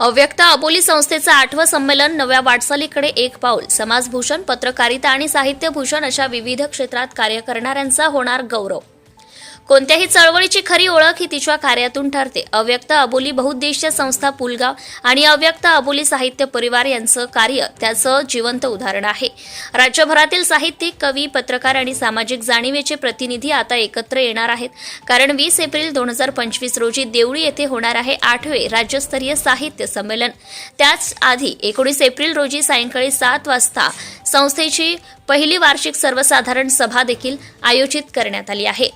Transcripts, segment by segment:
अव्यक्त अबोली संस्थेचं आठवं संमेलन नव्या वाटचालीकडे एक पाऊल. समाजभूषण पत्रकारिता आणि साहित्यभूषण अशा विविध क्षेत्रात कार्य करणाऱ्यांचा होणार गौरव. कोणत्याही चळवळीची खरी ओळख ही तिच्या कार्यातून ठरते. अव्यक्त अबोली बहुउद्देशीय संस्था पुलगाव आणि अव्यक्त अबोली साहित्य परिवार यांचं कार्य त्याचं जिवंत उदाहरण आहे. राज्यभरातील साहित्यिक कवी पत्रकार आणि सामाजिक जाणीवेचे प्रतिनिधी आता एकत्र येणार आहेत. कारण वीस एप्रिल दोन हजार पंचवीस रोजी देवळी येथे होणार आहे आठवे राज्यस्तरीय साहित्य संमेलन. त्याच आधी एकोणीस एप्रिल रोजी सायंकाळी सात वाजता संस्थेची पहिली वार्षिक सर्वसाधारण सभा देखील आयोजित करण्यात आली आहे.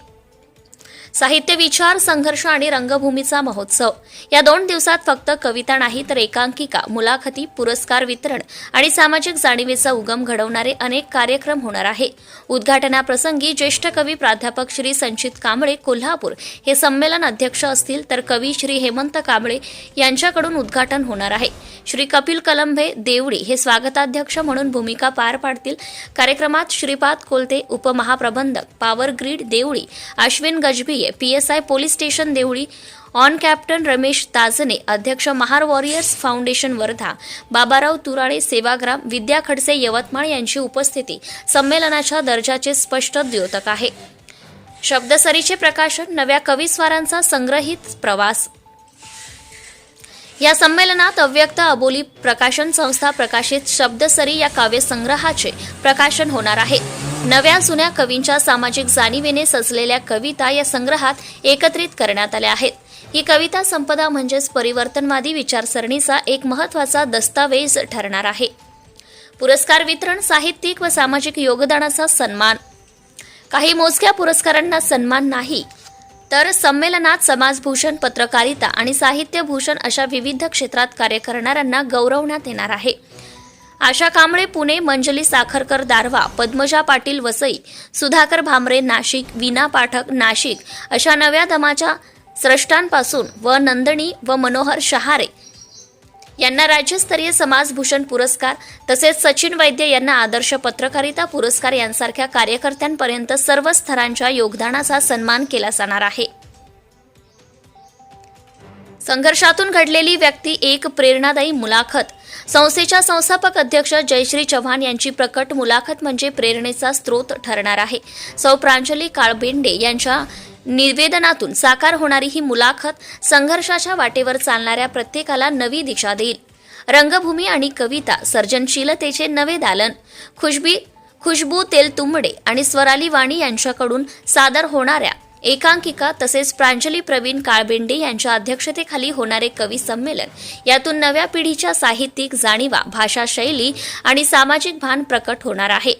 साहित्य विचार संघर्ष आणि रंगभूमीचा महोत्सव. या दोन दिवसात फक्त कविता नाही तर एकांकिका मुलाखती पुरस्कार वितरण आणि सामाजिक जाणीवेचा उगम घडवणारे अनेक कार्यक्रम होणार आहे. उद्घाटनाप्रसंगी ज्येष्ठ कवी प्राध्यापक श्री संचित कांबळे कोल्हापूर हे संमेलन अध्यक्ष असतील तर कवी श्री हेमंत कांबळे यांच्याकडून उद्घाटन होणार आहे. श्री कपिल कलंभे देवडी हे स्वागताध्यक्ष म्हणून भूमिका पार पाडतील. कार्यक्रमात Shripad Kolte उपमहाप्रबंधक power grid Deoli Ashwin P S I police station Deoli. On captain Ramesh Tajne अध्यक्ष महार वॉरियर्स फाउंडेशन वर्धा. बाबाराव तुराळे सेवाग्राम विद्या खडसे यवतमाळ यांची उपस्थिती संमेलनाच्या दर्जाचे स्पष्ट द्योतक आहे. शब्दसरीचे प्रकाशन नव्या कविस्वारांचा संग्रहित प्रवास. या संमेलनात अव्यक्त अबोली प्रकाशन संस्था प्रकाशित शब्दसरी या काव्यसंग्रहाचे प्रकाशन होणार आहे. नव्या जुन्या कवींच्या सामाजिक जाणीवेने सजलेल्या कविता या संग्रहात एकत्रित करण्यात आल्या आहेत. ही कविता संपदा म्हणजेच परिवर्तनवादी विचारसरणीचा एक महत्त्वाचा दस्तावेज ठरणार आहे. पुरस्कार वितरण साहित्यिक व सामाजिक योगदानाचा सन्मान. काही मोजक्या पुरस्कारांना सन्मान नाही. तर संमेलनात समाजभूषण पत्रकारिता आणि साहित्यभूषण अशा विविध क्षेत्रात कार्य करणाऱ्यांना गौरवण्यात येणार आहे. आशा कांबळे पुणे मंजली साखरकर दारवा पद्मजा पाटील वसई सुधाकर भामरे नाशिक विना पाठक नाशिक अशा नव्या दमाच्या स्रष्टांपासून व नंदनी व मनोहर शहारे यांना राज्यस्तरीय समाजभूषण पुरस्कार तसेच सचिन वैद्य यांना आदर्श पत्रकारिता पुरस्कार यांसारख्या कार्यकर्त्यांपर्यंत सर्व स्तरांच्या योगदानाचा सन्मान केला जाणार आहे. संघर्षातून घडलेली व्यक्ती एक प्रेरणादायी मुलाखत. संस्थेच्या संस्थापक अध्यक्ष जयश्री चव्हाण यांची प्रकट मुलाखत म्हणजे प्रेरणेचा स्रोत ठरणार आहे. सौ. प्रांजली काळबेंडे यांच्या निवेदनातून साकार होणारी ही मुलाखत संघर्षाच्या वाटेवर चालणाऱ्या प्रत्येकाला नवी दिशा देईल. रंगभूमी आणि कविता सर्जनशीलतेचे नवे दालन खुशबी खुशबू तेलतुंबडे आणि स्वराली वाणी यांच्याकडून सादर होणाऱ्या एकांकिका तसेच प्रांजली प्रवीण काळबेंडे यांच्या अध्यक्षतेखाली होणारे कवी संमेलन यातून नव्या पिढीच्या साहित्यिक जाणीवा भाषा शैली आणि सामाजिक भान प्रकट होणार आहे.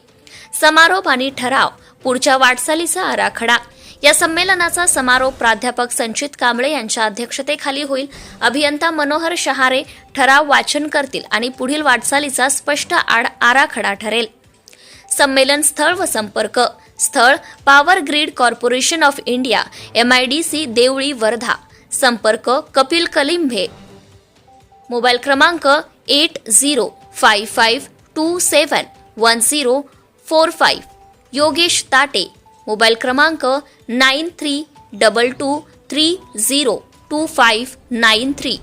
समारोप आणि ठराव पुढच्या वाटचालीचा आराखडा. या संमेलनाचा समारोप प्राध्यापक संचित कांबळे यांच्या अध्यक्षतेखाली होईल. अभियंता मनोहर शहारे ठराव वाचन करतील आणि पुढील वाटचालीचा स्पष्ट आड आराखडा ठरेल. संमेलन स्थळ व संपर्क स्थळ power grid corporation of India M I D C Deoli, Wardha. संपर्क कपिल कलिंभे मोबाईल क्रमांक eight zero five five two seven one zero four five. Yogesh Tate. Mobile क्रमांक nine three double two three zero two five nine three.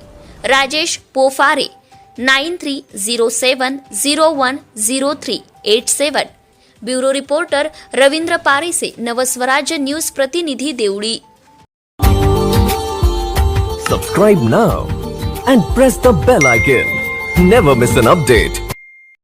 Rajesh Pofare. Nine three zero seven zero one zero three eight seven bureau reporter Ravindra Parese Navswarajya news प्रतिनिधी Deoli subscribe now and press the bell icon never miss an update